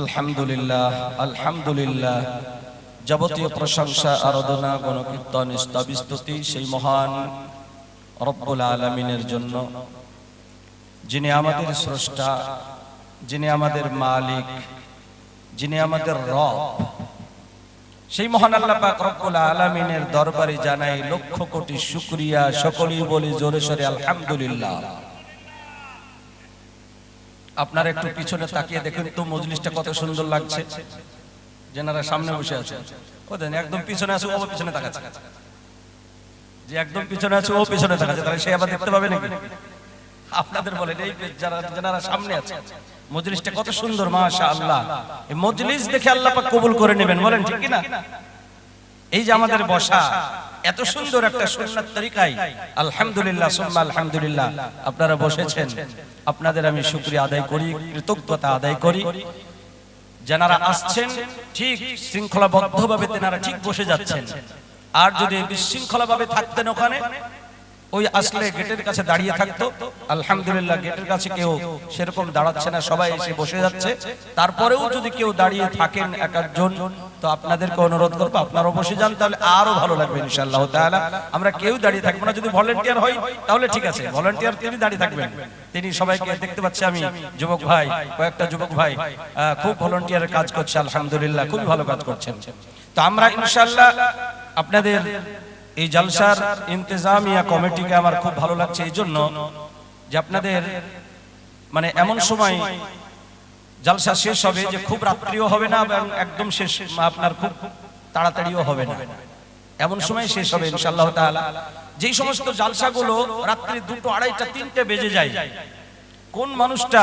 আলহামদুলিল্লাহ আলহামদুলিল্লাহ। যাবতীয় প্রশংসা, আরাধনা, গণকীর্তন স্তাবিস্তুতি সেই মহান রব্বুল আলমিনের জন্য। যিনি আমাদের স্রষ্টা, যিনি আমাদের মালিক, যিনি আমাদের রব, সেই মহান আল্লাহ পাক রব্বুল আলামিনের দরবারে জানাই লক্ষ কোটি শুকরিয়া। সকলেই বলি জোরে সোরে আলহামদুলিল্লাহ। আপনারা একটু পিছনে তাকিয়ে দেখুন তো মজলিসটা কত সুন্দর লাগছে। যেনারা সামনে বসে আছে। ও দেন, একদম পিছনে আছে, ও পিছনে তাকাচ্ছে। যে একদম পিছনে আছে, ও পিছনে তাকাচ্ছে। তাহলে সে আবার দেখতে পাবে নাকি? আপনাদের বলেন, এই যারা যারা সামনে আছে, মজলিসটা কত সুন্দর মাশা আল্লাহ এই মজলিস দেখে আল্লাহ পাক কবুল করে নেবেন, বলেন, ঠিক কি না এই যে আমাদের বসা এত সুন্দর একটা সুন্নাত তরিকায় আলহামদুলিল্লাহ সুম্মা আলহামদুলিল্লাহ। আপনারা বসেছেন। আপনাদের আমি শুকরিয়া আদায় করি কৃতজ্ঞতা আদায় করি। যারা আসছেন ঠিক শৃঙ্খলাবদ্ধভাবে তেনারা ঠিক বসে যাচ্ছেন। আর যদি বিশৃঙ্খলাভাবে থাকতেন ওখানে ওই আসলে গেটের কাছে দাঁড়িয়ে থাকতো। আলহামদুলিল্লাহ, গেটের কাছে কেউ সেরকম দাঁড়াচ্ছে না, সবাই এসে বসে যাচ্ছে। তারপরেও যদি কেউ দাঁড়িয়ে থাকেন এক একজন তো আপনাদেরকে অনুরোধ করব, আপনারাও বসে যান, তাহলে আরও ভালো লাগবে ইনশাআল্লাহ তাআলা। আমরা কেউ দাঁড়িয়ে থাকব না, যদি ভলেন্টিয়ার হয়, তাহলে ঠিক আছে, ভলেন্টিয়ার তিনি দাঁড়িয়ে থাকবেন। তিনি সবাইকে দেখতে পাচ্ছি আমি, যুবক ভাই, কয়েকটা যুবক ভাই খুব ভলেন্টিয়ারের কাজ করছে, আলহামদুলিল্লাহ, খুবই ভালো কাজ করছেন। তো আমরা ইনশাআল্লাহ আপনাদের এই জলসার ইন্তেজামিয়া কমিটিকে আমার খুব ভালো লাগছে এই জন্য যে আপনাদের মানে এমন সময় জলসা শেষ হবে যে খুব রাত্রিও হবে না এবং একদম শেষ, আপনার খুব তাড়াতাড়িও হবে না। এমন সময় শেষ হবে ইনশাআল্লাহ তাআলা। যেই সমস্ত জালসাগুলো রাত্রি দুটো, আড়াইটা, তিনটে বেজে যায়, কোন মানুষটা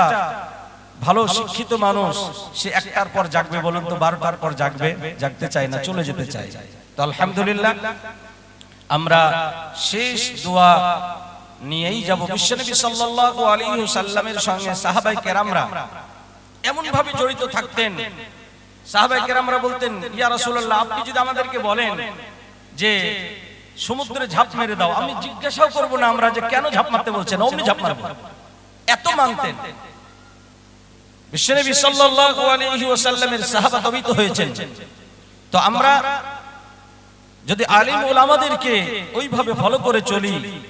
ভালো শিক্ষিত মানুষ, সে একটার পর জাগবে বলুন তো, বারোটার পর জাগবে, জাগতে চায় না, চলে যেতে চায়। তো আলহামদুলিল্লাহ আমরা শেষ দোয়া নিয়েই যাব। বিশ্বনবী সাল্লাল্লাহু আলাইহি সাল্লামের সঙ্গে সাহাবাই কেরামরা এমন ভাবে জড়িত থাকতেন। সাহাবাই কেরামরা বলতেন, ইয়া রাসূলুল্লাহ, আপনি যদি আমাদেরকে বলেন যে সমুদ্রে ঝাঁপ মেরে দাও, আমি জিজ্ঞাসাও করব না আমরা যে কেন ঝাঁপ মারতে বলছেন, অমনি ঝাঁপ মারবো। এত মানতেন। বিশ্বনবী সাল্লাল্লাহু আলাইহি ওয়াসাল্লামের সাহাবা তবিত হয়েছেন। তো আমরা যদি আলিম ওলামাদেরকে ওইভাবে ফলো করে চলি,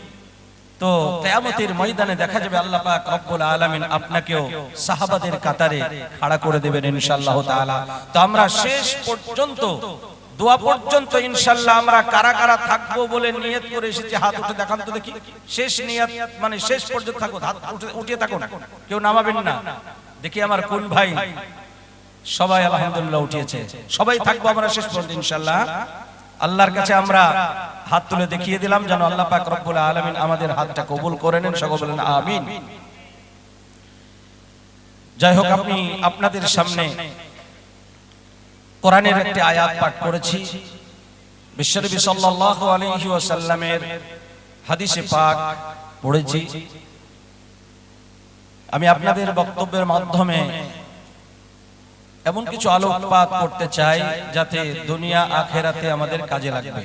তো কিয়ামতের ময়দানে দেখা যাবে আল্লাহ পাক রব্বুল আলামিন আপনাকেও সাহাবাদের কাতারে খাড়া করে দেবেন ইনশাআল্লাহ তাআলা। তো আমরা শেষ পর্যন্ত, দোয়া পর্যন্ত ইনশাআল্লাহ আমরা কারা কারা থাকব বলে নিয়ত করে এসেছি, হাত উঠে দেখান তো দেখি। শেষ নিয়ত মানে শেষ পর্যন্ত থাকো, হাত উঠে- উঠিয়ে থাকুন কেউ নামাবেন না। দেখি আমার কোন ভাই, সবাই আলহামদুলিল্লাহ উঠিয়েছে। সবাই থাকব আমরা শেষ পর্যন্ত ইনশাআল্লাহ। আল্লাহর কাছে আমরা হাত তুলে দেখিয়ে দিলাম যেন আল্লাহ পাক রব্বুল আলামিন আমাদের হাতটা কবুল করে নেন, সকল বলেন আমিন। যাই হোক, আপনি আপনাদের সামনে কোরআনের একটি আয়াত পাঠ করেছি। বিশ্বনবী সাল্লাল্লাহু আলাইহি ওয়াসাল্লামের হাদিসে পাক পড়েছি। আমি আপনাদের বক্তব্যের মাধ্যমে এমন কিছু আলোকপাত করতে চাই যাতে দুনিয়া আখেরাতে আমাদের কাজে লাগবে।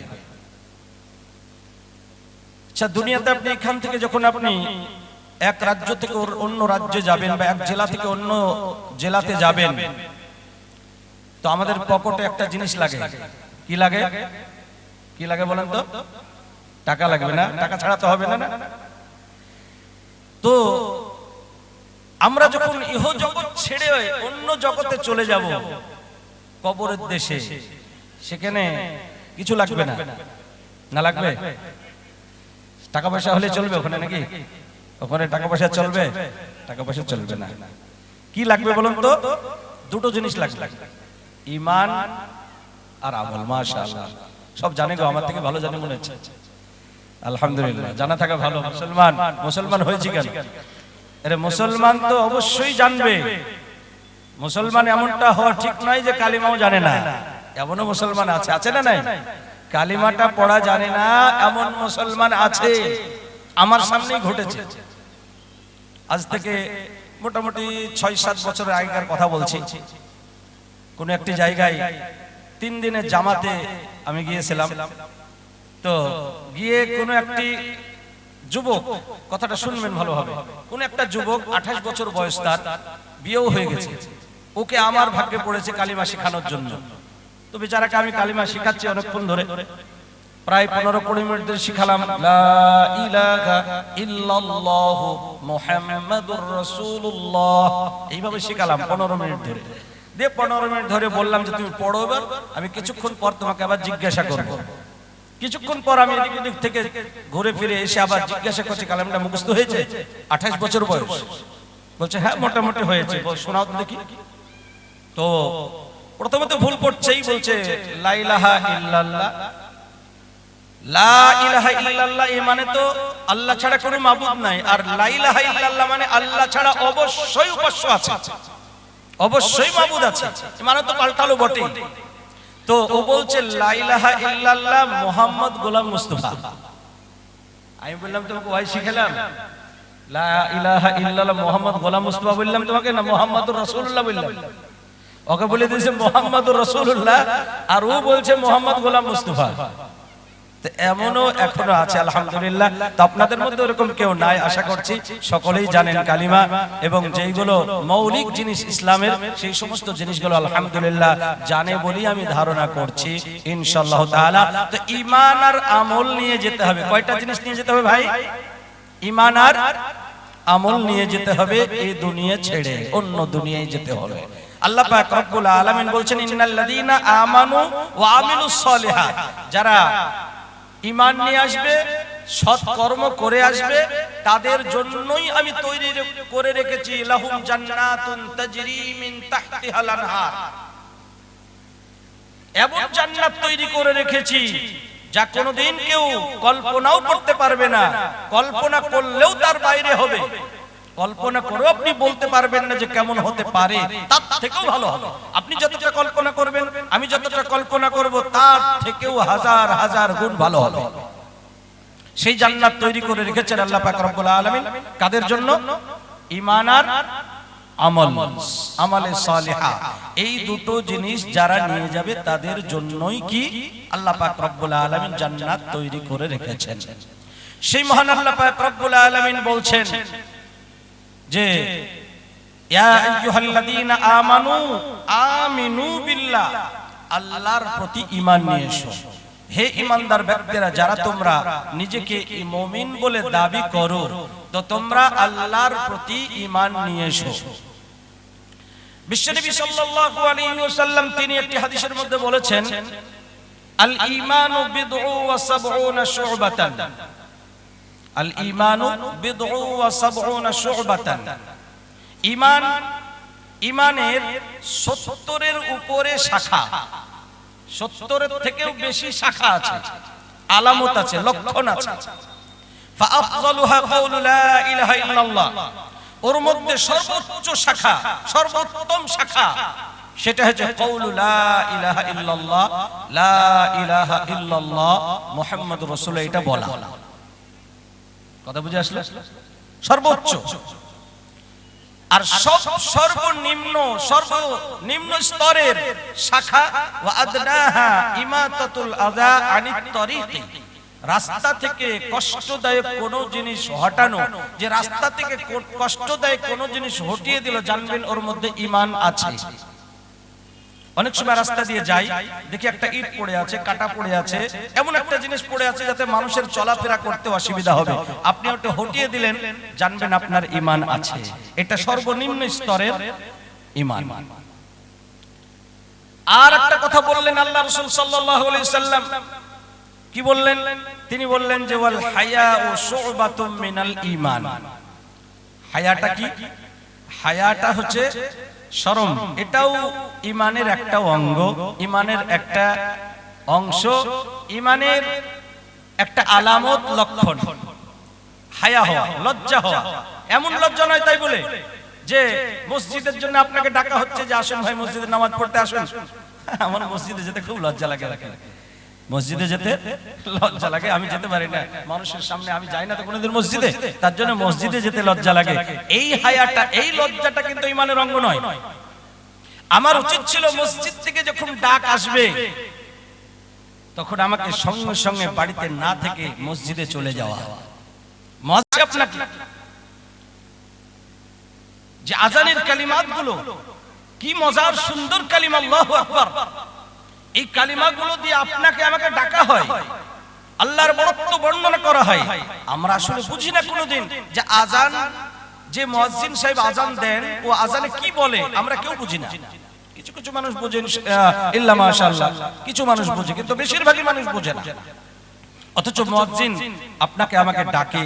আচ্ছা দুনিয়াতে আপনি এখান থেকে যখন আপনি এক রাজ্য থেকে অন্য রাজ্যে যাবেন বা এক জেলা থেকে অন্য জেলাতে যাবেন, তো আমাদের পকেটে একটা জিনিস লাগে। কি লাগে? কি লাগে বলেন তো? টাকা লাগবে না? টাকা ছাড়া তো হবে না। তো আমরা যখন ইহ জগৎ ছেড়ে অন্য জগতে চলে যাব, কবরের দেশে, সেখানে কিছু লাগবে না। না লাগবে? টাকা পয়সা হলে চলবে ওখানে নাকি? ওখানে টাকা পয়সা চলবে? টাকা পয়সা চলবে না। কি লাগবে বলুন তো? দুটো জিনিস লাগবে। ইমান আর আমল, মাশাআল্লাহ। সব জানে গো, আমার থেকে ভালো জানে মনে হচ্ছে। আলহামদুলিল্লাহ, জানা থাকা ভালো। মুসলমান মুসলমান হয়েছি কেন? আরে মুসলমান তো অবশ্যই জানবে। মুসলমান এমনটা হওয়া ঠিক নয় যে কালিমাও জানে না। এমনও মুসলমান আছে। আছে না নাই? কালিমাটা পড়া জানে না, এমন মুসলমান আছে। আমার সামনেই ঘটেছে। আজ থেকে মোটামুটি ছয় সাত বছরের আগেকার কথা বলছি। কোন একটি জায়গায় তিন দিনের জামাতে আমি গিয়েছিলাম। তো গিয়ে কোনো একটি যুবক, কথাটা শুনবেন ভালোভাবে। কোন একটা যুবক আঠাশ বছর বয়স তার, বিয়েও হয়ে গেছে। ওকে আমার ভাগ্যে পড়েছে কালিমা শেখানোর জন্য। তো বেচারাকে আমি কালিমা শেখাচ্ছি অনেকক্ষণ ধরে, প্রায় পনেরো কুড়ি মিনিট ধরে শিখালাম এইভাবে শিখালাম পনেরো মিনিট ধরে। দিয়ে পনেরো মিনিট ধরে বললাম যে, তুমি পড়ো এবার, আমি কিছুক্ষণ পর তোমাকে আবার জিজ্ঞাসা করব। কিছুক্ষণ পর আমি এদিক ওদিক থেকে ঘুরে ফিরে এসে আবার জিজ্ঞাসা করছি, কালামটা মুখস্থ হয়েছে? আঠাশ বছর বয়স। বলছে হ্যাঁ মোটামুটি হয়েছে। শোনাও দেখি। তো প্রথমে তো ভুল পড়ছেই বলছে লাইলাহা ইল্লাল্লাহ। লা ইলাহা ইল্লাল্লাহ এ মানে তো আল্লাহ ছাড়া কোনো মাবুদ নাই। আর লা ইলাহা ইল্লাল্লাহ মানে আল্লাহ ছাড়া অবশ্যই উপাস্য আছে। অবশ্যই মাবুদ আছে। মানে তো পাল্টালো বটে তো ও বলছে লাইলাহা ইল্লাল্লাহ, মুহাম্মদ গোলাম মুস্তাফা। আমি বললাম, তোমাকে ওয়াই শিখালাম? লা ইলাহা ইল্লাল্লাহ, মুহাম্মদ গোলাম মুস্তাফা বললাম তোমাকে, না, মোহাম্মদুর রাসূলুল্লাহ বললাম। ওকে বলে দিয়েছে, মোহাম্মদুর রাসূলুল্লাহ। আর ও বলছে, মোহাম্মদ গোলাম মুস্তফা। এমনও এখনও আছে আলহামদুলিল্লাহ। তো আপনাদের মধ্যে এরকম কেউ নাই আশা করছি সকলেই জানেন কালিমা এবং যেইগুলো মৌলিক জিনিস ইসলামের সেই সমস্ত জিনিসগুলো আলহামদুলিল্লাহ জানে বলেই আমি ধারণা করছি ইনশাআল্লাহ তাআলা। তো ঈমান আর আমল নিয়ে যেতে হবে। কয়টা জিনিস নিয়ে যেতে হবে ভাই? ঈমান আর আমল নিয়ে যেতে হবে এই দুনিয়া ছেড়ে অন্য দুনিয়ায় যেতে হবে। আল্লাহ পাক রব্বুল আলামিন বলছেন ইন্নাল্লাযীনা আমানু ওয়া আমিলুস সলিহাত যারা ঈমান নিয়ে আসবে, সৎ কর্ম করে আসবে, তাদের জন্যই আমি তৈরি করে রেখেছি। লাহুম জান্নাতুন তাজরি মিন তাহতিহাল আনহার এমন জান্নাত তৈরি করে রেখেছি, যা কোনোদিন কেউ কল্পনাও করতে পারবে না। কল্পনা করলেও তার বাইরে হবে। কল্পনা করেও আপনি বলতে পারবেন না যে কেমন হতে পারে, তার থেকেও ভালো হবে। আপনি যতটা কল্পনা করবেন, আমি যতটা কল্পনা করব, তার থেকেও হাজার হাজার গুণ ভালো হবে। সেই জান্নাত তৈরি করে রেখেছেন আল্লাহ পাক রব্বুল আলামিন। কাদের জন্য? ঈমান আর আমল, আমলে সালিহা। এই দুটো জিনিস যারা নিয়ে যাবে, তাদের জন্যই কি আল্লাহ পাক রব্বুল আলামিন জান্নাত তৈরি করে রেখেছেন। সেই মহান আল্লাহ পাক রব্বুল আলামিন বলছেন যে আমানু আমিনু বিল্লাহ। আল্লাহর প্রতি ঈমান নিয়ে এসো। হে ঈমানদার ব্যক্তিরা, যারা তোমরা নিজেকে মুমিন বলে দাবি করো, তো তোমরা আল্লাহর প্রতি ঈমান নিয়ে এসো। বিশ্বনবী সাল্লাল্লাহু আলাইহি ওয়াসাল্লাম তিনি একটি হাদিসের মধ্যে বলেছেন আল ঈমানু বিদউ ওয়া সাবউনা শু'বাতান। আল ঈমানু বিদউ ওয়া সাবউনা শু'বাতান। ঈমান ঈমানের 70 এর উপরে শাখা। 70 এর থেকেও বেশি শাখা আছে। আলামত আছে, লক্ষণ আছে। কাউলু লা ইলাহা ইল্লাল্লাহ। ওর মধ্যে সর্বোচ্চ শাখা, সর্বোত্তম শাখা, সেটা হচ্ছে কৌলু লা ইলাহা ইল্লাল্লাহ, লা ইলাহা ইল্লাল্লাহ মুহাম্মাদুর রাসূলুল্লাহ, এটা বলা। কথা বুঝে আসলে? সর্বোচ্চ। আর সব সর্বনিম্ন সর্বনিম্ন স্তরের শাখা, ওয়া আদনাহা ইমাতাতুল আযা আনিত তরিকি। রাস্তা থেকে কষ্টদায়ক কোন জিনিস হটানো, যে রাস্তা থেকে কষ্টদায়ক কোন জিনিস হটিয়ে দিল, জানবেন ওর মধ্যে ঈমান আছে। অনেক সময় রাস্তা দিয়ে যাই, দেখি একটা ইট পড়ে আছে, কাটা পড়ে আছে, এমন একটা জিনিস পড়ে আছে যাতে মানুষের চলাফেরা করতে অসুবিধা হবে। আপনি ওটা হটিয়ে দিলেন, জানবেন আপনার ঈমান আছে। এটা সর্বনিম্ন স্তরের ঈমান। আর একটা কথা বললেন আল্লাহ রসুল সাল্লাম। কি বললেন? তিনি বললেন যে, ওয়াল হায়া ও মিনাল ঈমান। হায়াটা কি? হায়াটা হচ্ছে শরম এটাও ইমানের একটা অঙ্গ, ইমানের একটা অংশ, ইমানের একটা আলামত লক্ষণ। হায়া হওয়া, লজ্জা হওয়া। এমন লজ্জা নয় তাই বলে যে মসজিদের জন্য আপনাকে ডাকা হচ্ছে যে আসুন ভাই, মসজিদে নামাজ পড়তে আসুন। আমার মসজিদে যেতে খুব লজ্জা লাগে। মসজিদে যেতে লজ্জা লাগে আমি যেতে পারি না। মানুষের সামনে আমি যাই না তো কোনোদিন মসজিদে। তার জন্য মসজিদে যেতে লজ্জা লাগে। এই হায়াটা এই লজ্জাটা কিন্তু ইমানের অঙ্গ নয়। আমার উচিত ছিল মসজিদ থেকে যখন ডাক আসবে তখন আমাকে সঙ্গে সঙ্গে বাড়িতে না থেকে মসজিদে চলে যাওয়া। মজা আপনাকে যে আজানের কালিমাতগুলো কি মজার সুন্দর কালিমা আল্লাহু আকবার। এই কালিমাগুলো দিয়ে আপনাকে আমাকে ডাকা হয়। আল্লাহর বরত্ব বর্ণনা করা হয়। আমরা আসলে বুঝি না কোনোদিন যে আজান, যে মুয়াজ্জিন সাহেব আজান দেন, ও আজানে কি বলে, আমরা কেউ বুঝি না। কিছু কিছু মানুষ বোঝেন ইল্লা মাশাআল্লাহ। কিছু মানুষ বোঝে, কিন্তু বেশিরভাগই মানুষ বোঝে না। অথচ মুয়াজ্জিন আপনাকে আমাকে ডাকে,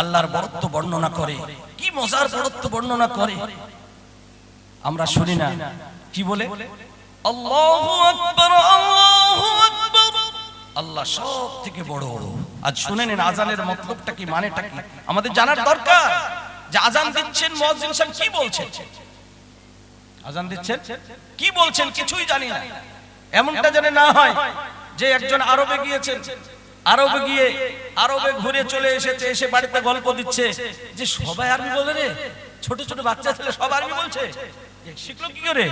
আল্লাহর বরত্ব বর্ণনা করে। কি মজার বরত্ব বর্ণনা করে। আমরা শুনি না। কি বলে? আল্লাহু সব থেকে বড়। আজ শুনে নিন আজানের মতলবটা কি মানেটা কি? আমাদের জানার দরকার যে আজান দিচ্ছেন মুয়াজ্জিন সাহেব কি বলছেন? আজান দিচ্ছেন? কি বলছেন? কিছুই জানি না। এমনটা যেন না হয় যে একজন আরবে গিয়েছেন। আরবে গিয়ে আরবে ঘুরে চলে এসেছে এসে বাড়িতে গল্প দিচ্ছে যে সবাই আরবি বলে রে ছোট ছোট বাচ্চা ছেলে সব আরবি বলছে। শিখলো কি করে?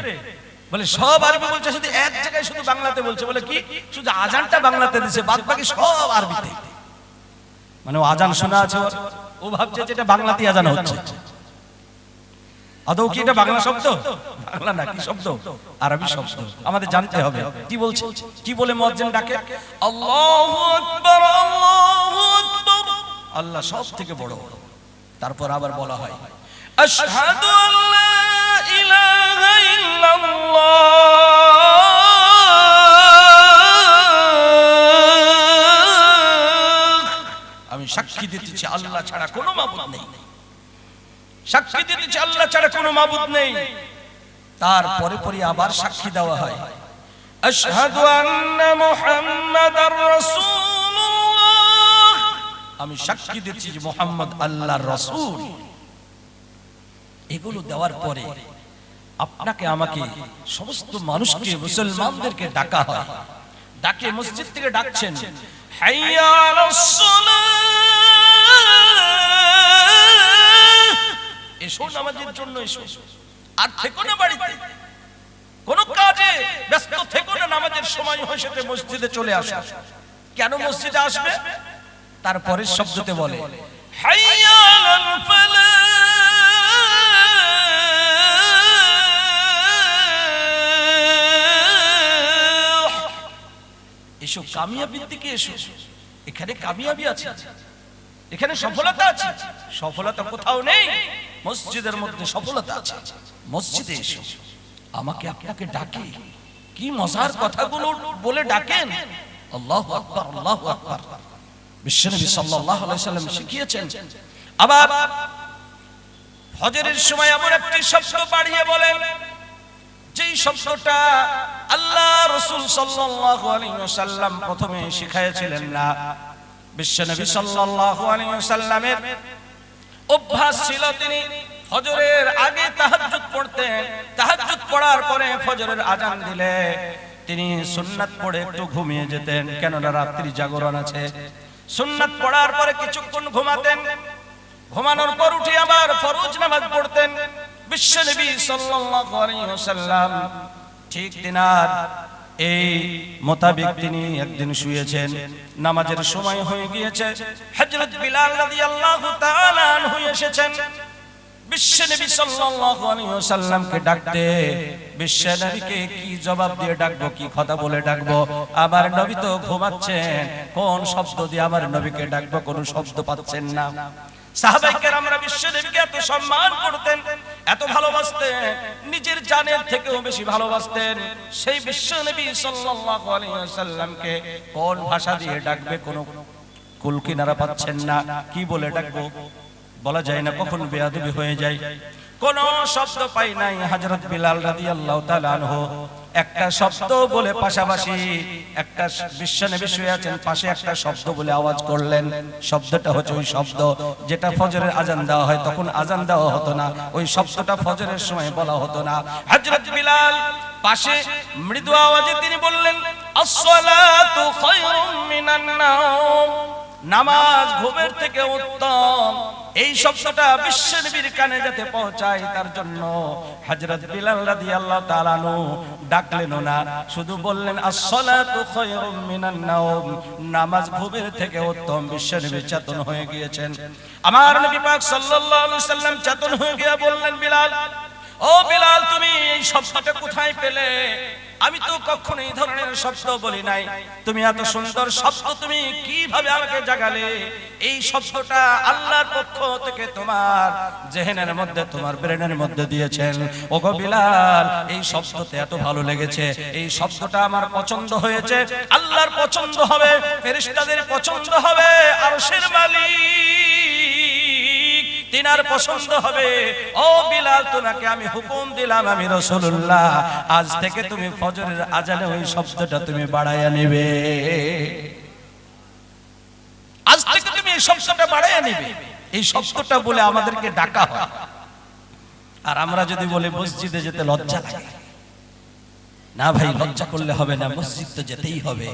বলে, সব আরবি বলছে, শুধু এক জায়গায় শুধু বাংলাতে বলছে। বলে কি? শুধু আজানটা বাংলাতে দিছে বাদ বাকি সব আরবিতে। মানে আজান শোনা আছে ও ভাবছে যে এটা বাংলাতে আজান হচ্ছে। আদৌ কি এটা বাংলা শব্দ? বাংলা না কি শব্দ? আরবি শব্দ। আমাদের জানতে হবে। কি বলছে? কি বলে মুয়াজ্জিন ডাকে? আল্লাহু আকবার আল্লাহু আকবার। আল্লাহ সব থেকে বড়। তারপর আবার বলা হয়, আশহাদু আল্লা ইলাহা ইল্লাল্লাহ সাক্ষী দিতেছি আল্লাহ ছাড়া কোনো মাবুদ নেই। সাক্ষী দিতেছে আল্লাহ ছাড়া কোনো মাবুদ নেই। তারপরে পরে আবার সাক্ষী দেওয়া হয়। আশহাদু আন্না মুহাম্মাদার রাসূলুল্লাহ। আমি সাক্ষী দিচ্ছি যে মুহাম্মদ আল্লাহর রাসূল। এগুলো দেওয়ার পরে আপনাকে আমাকে সমস্ত মানুষকে, মুসলমানদেরকে ডাকা হয়। ডাকে মসজিদ থেকে ডাকছেন এসো নামাজের জন্য এসো। আর থেকো না বাড়িতে। কোন কাজে ব্যস্ত থেকো না, নামাজের সময় হয় মসজিদে চলে আসো। কেন মসজিদে আসবে? তারপরে শব্দতে বলে, হাইয়া আলাল ফালাহ। এসো কামিয়াবির দিকে এসো। এখানে কামিয়াবি আছে। এখানে সফলতা আছে। সফলতা কোথাও নেই। মসজিদের মধ্যে সফলতা আছে। মসজিদে এসো। আমাকে আপনাকে ডাকে। কি মজার কথাগুলো বলে ডাকেন। আল্লাহু আকবার আল্লাহু আকবার। বিশ্বনবী সাল্লাল্লাহু আলাইহি সাল্লাম শিখিয়েছেন আবার ফজরের সময় এমন একটি শব্দ বাড়িয়ে বলেন যেই শব্দটা আল্লাহ রসুল সাল্লাল্লাহু প্রথমে শিখাইছিলেন না বিশ্বনবী সাল্লাল্লাহু আলাইহি অভ্যাস ছিল তিনি ফজরের আগে তাহাজ্জুদ পড়তেন, তাহাজ্জুদ পড়ার পরে ফজরের আজান দিলে তিনি সুন্নাত পড়ে একটু ঘুমিয়ে যেতেন। কেননা রাত্রি জাগরণ আছে। সুন্নাত পড়ার পরে কিছুক্ষণ ঘুমাতেন ঘুমানোর পর উঠে আবার ফরজ নামাজ পড়তেন। সাল্লাল্লাহু আলাইহি ওয়াসাল্লাম ঠিক দিনার এই মোতাবেক তিনি একদিন শুয়েছেন। নামাজের সময় হয়ে গিয়েছে। হযরত বিলাল রাদিয়াল্লাহু তাআলা আনহু এসেছেন। ডাকতে কি জবাব দিয়ে ডাকবো, কি কথা বলে ডাকবো? আবার নবী তো ঘুমাচ্ছেন, কোন শব্দ দিয়ে আমার নবীকে ডাকবো, কোন শব্দ পাচ্ছেন না। আমরা এত সম্মান করতেন, এত ভালোবাসতেন, নিজের জানের থেকেও বেশি ভালোবাসতেন। সেই বিশ্বনবী সাল্লাল্লাহু ওয়াসাল্লামকে কোন ভাষা দিয়ে ডাকবে কোন কুল কিনারা পাচ্ছেন না। কি বলে ডাকবো? বলা যায় না, কখন বেয়াদবি হয়ে যায়। কোন শব্দ পাই নাই হযরত বিলাল রাদিয়াল্লাহু তাআলা আনহু। একটা শব্দ বলে পাশাপাশি একটা বিশ্ব বিশ্বনবী শুয়ে আছেন, পাশে একটা শব্দ বলে আওয়াজ করলেন। শব্দটা হচ্ছে ওই শব্দ, যেটা ফজরের আজান দেওয়া হয়, তখন আজান দেওয়া হতো না। ওই শব্দটা ফজরের সময় বলা হতো না। হযরত বিলাল পাশে মৃদু আওয়াজে তিনি বললেন, আসসালাতু খায়রুম মিনান নাওম। নামাজ ঘুমের থেকে উত্তম। এই শব্দটা বিশ্বনবীর কানে যাতে পৌঁছায় তার জন্য হযরত বিলাল রাদিয়াল্লাহু তাআলা নু ডাকলেন না, শুধু বললেন, আস-সালাতু খায়রুম মিনান নাওম। নামাজ ঘুমের থেকে উত্তম বিশ্বনবী চেতন হয়ে গিয়েছেন। আমার নবী পাক সাল্লাল্লাহু আলাইহি সাল্লাম চেতন হয়ে গিয়ে বললেন, বিলাল, ও বিলাল, তুমি এই শব্দটা কোথায় পেলে? আমি তো কখনো এই ধরনের শব্দ বলি নাই। তুমি এত সুন্দর শব্দ তুমি কীভাবে আমাকে জাগালে? এই শব্দটা আল্লাহর পক্ষ থেকে তোমার জেহেনের মধ্যে, তোমার ব্রেনের মধ্যে দিয়েছেন। ও বিলাল, এই শব্দতে এত ভালো লেগেছে। এই শব্দটা আমার পছন্দ হয়েছে। আল্লাহর পছন্দ হবে, ফেরেশতাদের পছন্দ হবে, আরশের মালিক। তিনার পছন্দ হবে। ও বিলাল, তোমাকে আমি হুকুম দিলাম, আমি রসুল্লাহ আজ থেকে তুমি ফজরের আজানে ওই শব্দটা তুমি বাড়াইয়া নেবে। আজ থেকে তুমি এই শব্দটা বাড়াইয়া নেবে। এই শব্দটা বলে আমাদেরকে ডাকা হয়। আর আমরা যদি বলি, মসজিদে যেতে লজ্জা লাগে। না ভাই, লজ্জা করলে হবে না, মসজিদ তো যেতেই হবে।